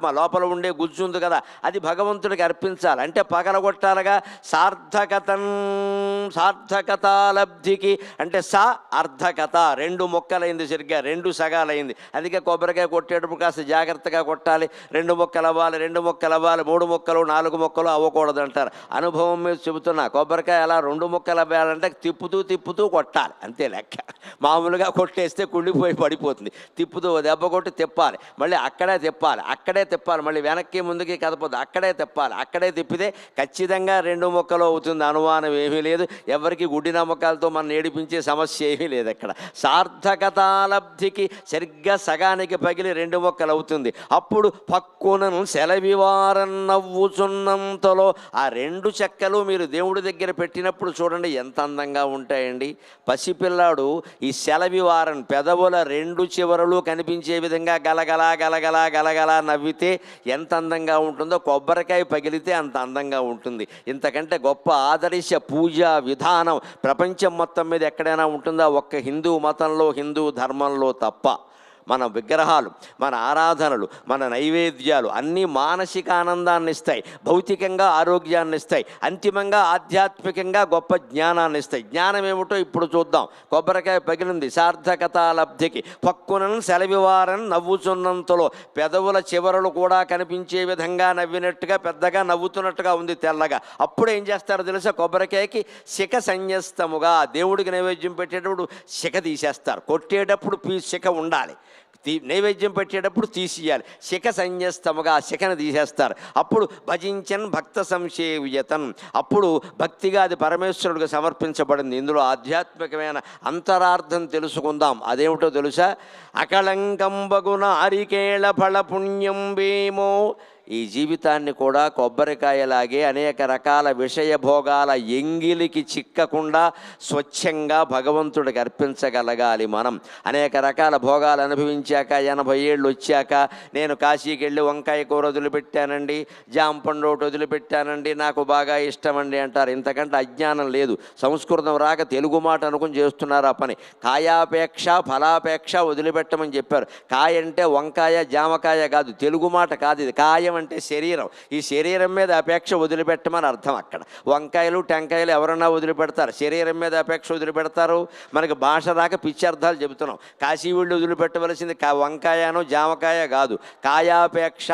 ఆత్మ లోపల ఉండే గుజ్జు ఉంది కదా అది భగవంతుడికి అర్పించాలి. అంటే పగలగొట్టాలిగా సార్థకతం సార్థకతాలబ్ధికి అంటే సా అర్ధకత రెండు మొక్కలైంది సరిగ్గా రెండు సగాలైంది. అందుకే కొబ్బరికాయ కొట్టేటప్పుడు కాస్త జాగ్రత్తగా కొట్టాలి. రెండు మొక్కలు అవ్వాలి రెండు మొక్కలు అవ్వాలి మూడు మొక్కలు నాలుగు మొక్కలు అవ్వకూడదు అంటారు. అనుభవం మీద చెబుతున్నా కొబ్బరికాయ అలా రెండు మొక్కలు అవ్వాలంటే తిప్పుతూ తిప్పుతూ కొట్టాలి. అంతే లెక్క. మామూలుగా కొట్టేస్తే కుళ్ళిపోయి పడిపోతుంది. తిప్పుతూ దెబ్బ కొట్టి తిప్పాలి. మళ్ళీ అక్కడే తిప్పాలి. అక్కడే తిప్పాలి మళ్ళీ వెనక్కి ముందుకి కదపదు అక్కడే తిప్పాలి అక్కడే తిప్పితే ఖచ్చితంగా రెండు మొక్కలు అవుతుంది. అనుమానం ఏమీ లేదు. ఎవరికి గుడ్డి నమ్మకాలతో మనం ఏడిపించే సమస్య ఏమీ లేదు అక్కడ. సార్థకతాలబ్ధికి సరిగ్గా సగానికి పగిలి రెండు మొక్కలు అవుతుంది. అప్పుడు పక్కునను సెలవివారం నవ్వుచున్నంతలో ఆ రెండు చెక్కలు మీరు దేవుడి దగ్గర పెట్టినప్పుడు చూడండి ఎంత అందంగా ఉంటాయండి. పసిపిల్లాడు ఈ సెలవివారం పెదవుల రెండు చివరలు కనిపించే విధంగా గలగలా గలగలా గలగలా నవ్వితే ఎంత అందంగా ఉంటుందో కొబ్బరికాయ పగిలితే అంత అందంగా ఉంటుంది. ఇంతకంటే గొప్ప ఆదర్శ పూజా విధానం ప్రపంచం మొత్తం మీద ఎక్కడైనా ఉంటుందా? ఒక్క హిందూ మతంలో హిందూ ధర్మంలో తప్ప. మన విగ్రహాలు మన ఆరాధనలు మన నైవేద్యాలు అన్నీ మానసిక ఆనందాన్ని ఇస్తాయి భౌతికంగా ఆరోగ్యాన్ని ఇస్తాయి అంతిమంగా ఆధ్యాత్మికంగా గొప్ప జ్ఞానాన్ని ఇస్తాయి. జ్ఞానం ఏమిటో ఇప్పుడు చూద్దాం. కొబ్బరికాయ పగిలింది సార్థకత లబ్ధికి. పక్కునను సెలవివారని నవ్వుచున్నంతలో పెదవుల చివరలు కూడా కనిపించే విధంగా నవ్వినట్టుగా పెద్దగా నవ్వుతున్నట్టుగా ఉంది తెల్లగా. అప్పుడు ఏం చేస్తారో తెలుసా? కొబ్బరికాయకి శిఖ సంయస్తముగా దేవుడికి నైవేద్యం పెట్టేటప్పుడు శిఖ తీసేస్తారు. కొట్టేటప్పుడు పీ శిఖ ఉండాలి. తీ నైవేద్యం పెట్టేటప్పుడు తీసియాలి శిఖ సంజస్తముగా శిఖను తీసేస్తారు. అప్పుడు భజించన్ భక్త సంశేవియతన్ అప్పుడు భక్తిగా అది పరమేశ్వరుడికి సమర్పించబడింది. ఇందులో ఆధ్యాత్మికమైన అంతరార్థం తెలుసుకుందాం. అదేమిటో తెలుసా? అకళంకంబగున అరికేళ ఫల పుణ్యం వేమో ఈ జీవితాన్ని కూడా కొబ్బరికాయలాగే అనేక రకాల విషయ భోగాల ఎంగిలికి చిక్కకుండా స్వచ్ఛంగా భగవంతుడికి అర్పించగలగాలి మనం. అనేక రకాల భోగాలు అనుభవించాక ఎనభై ఏళ్ళు వచ్చాక నేను కాశీకి వెళ్ళి వంకాయ కూర వదిలిపెట్టానండి జామ పండు ఒకటి వదిలిపెట్టానండి నాకు బాగా ఇష్టమండి అంటారు. ఇంతకంటే అజ్ఞానం లేదు. సంస్కృతం రాక తెలుగు మాట అనుకుని చేస్తున్నారు ఆ పని. కాయాపేక్ష ఫలాపేక్ష వదిలిపెట్టమని చెప్పారు. కాయ అంటే వంకాయ జామకాయ కాదు తెలుగు మాట కాదు ఇది. కాయం అంటే శరీరం. ఈ శరీరం మీద అపేక్ష వదిలిపెట్టమని అర్థం అక్కడ. వంకాయలు టెంకాయలు ఎవరన్నా వదిలిపెడతారు. శరీరం మీద అపేక్ష వదిలిపెడతారు. మనకి భాష రాక పిచ్చి అర్థాలు చెబుతున్నాం. కాశీ వీళ్ళు వదిలిపెట్టవలసింది కా వంకాయనో జామకాయ కాదు. కాయాపేక్ష